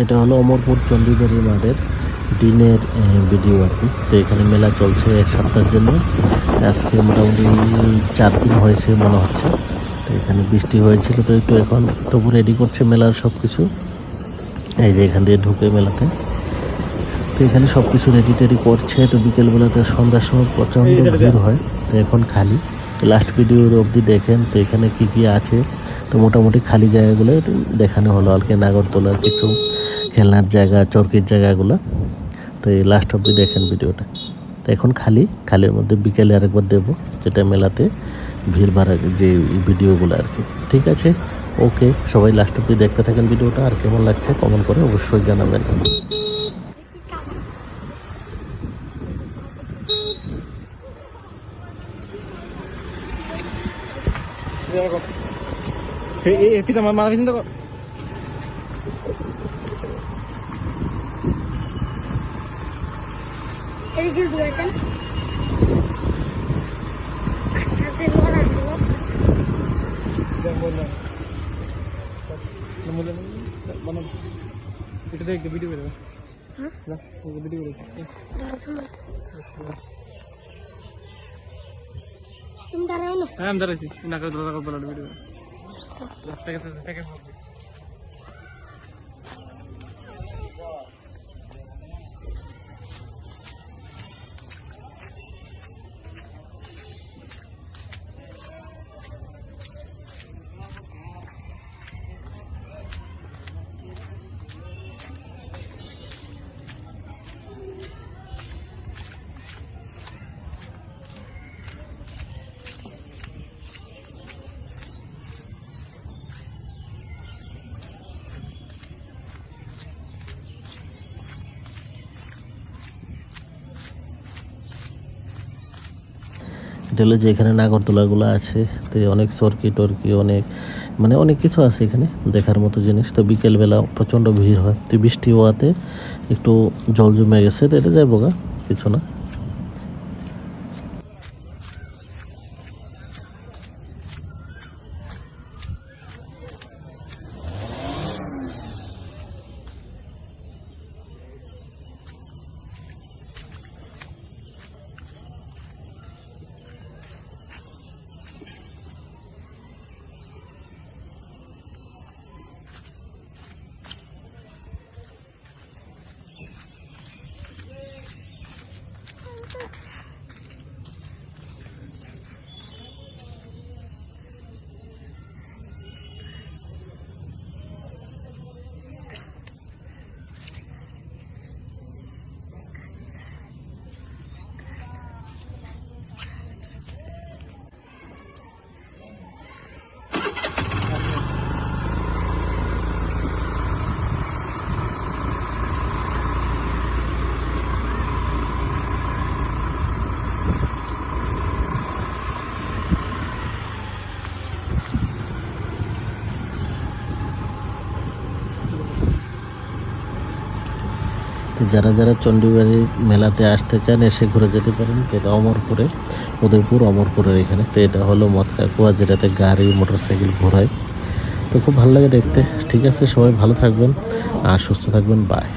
এটা হলো অমরপুর চণ্ডীবাড়ি মাঠের দিনের ভিডিও আর কি। তো এখানে মেলা চলছে এক সপ্তাহের জন্য। আজকে মোটামুটি চার দিন হয়েছে মনে হচ্ছে। তো এখানে বৃষ্টি হয়েছিল তো একটু এখন তবু রেডি করছে মেলার সব কিছু এই যে এখান দিয়ে ঢুকে মেলাতে। তো এখানে সব কিছু রেডি টেডি করছে। তো বিকেলবেলাতে সন্ধ্যার সময় প্রচণ্ড ভিড় হয়। তো এখন খালি। তো লাস্ট ভিডিওর অবধি দেখেন। তো এখানে কি কি আছে। তো মোটামুটি খালি জায়গাগুলো দেখানো হলো। আর কি নাগরদোলার কিছু খেলনার জায়গা, চরকির জায়গাগুলো। তো এই লাস্ট অবধি দেখেন ভিডিওটা। তো এখন খালি, খালির মধ্যে বিকেলে আরেকবার দেবো, যেটা মেলাতে ভিড় ভাড়া যে ভিডিওগুলো আর কি। ঠিক আছে? ওকে, সবাই লাস্ট অবধি দেখতে থাকেন ভিডিওটা। আর কেমন লাগছে কমেন্ট করে অবশ্যই জানাবেন। Eh, eh, pisa más, más, Vicente. এদিকে ঢুকেছেন আকাশে লড়ার করতেছে এটা দেখ ভিডিও করে হ্যাঁ? না ভিডিও করে ধরো সময় তুমি দাঁড়াও না হ্যাঁ আমি দাঁড়াইছি না করে ধরা করে বলার ভিডিও প্যাকেজ প্যাকেজ এটা হলো যে এখানে নাগরদোলাগুলো আছে, তো অনেক সরকি টর্কি, অনেক মানে অনেক কিছু আছে এখানে দেখার মতো জিনিস। তো বিকেলবেলা প্রচণ্ড ভিড় হয়। তো বৃষ্টি হওয়াতে একটু জল জমে গেছে, তো এটা যাব গা, কিছু না। যারা যারা চণ্ডীবাড়ির মেলাতে আসতে চান, এসে ঘুরে যেতে পারেন। তো এটা অমরপুরে, উদয়পুর অমরপুরের এখানে। তো এটা হলো মতকাকুয়া যেটাতে গাড়ি, মোটরসাইকেল ঘোরায়। তো খুব ভালো লাগে দেখতে। ঠিক আছে, সবাই ভালো থাকবেন আর সুস্থ থাকবেন। বাই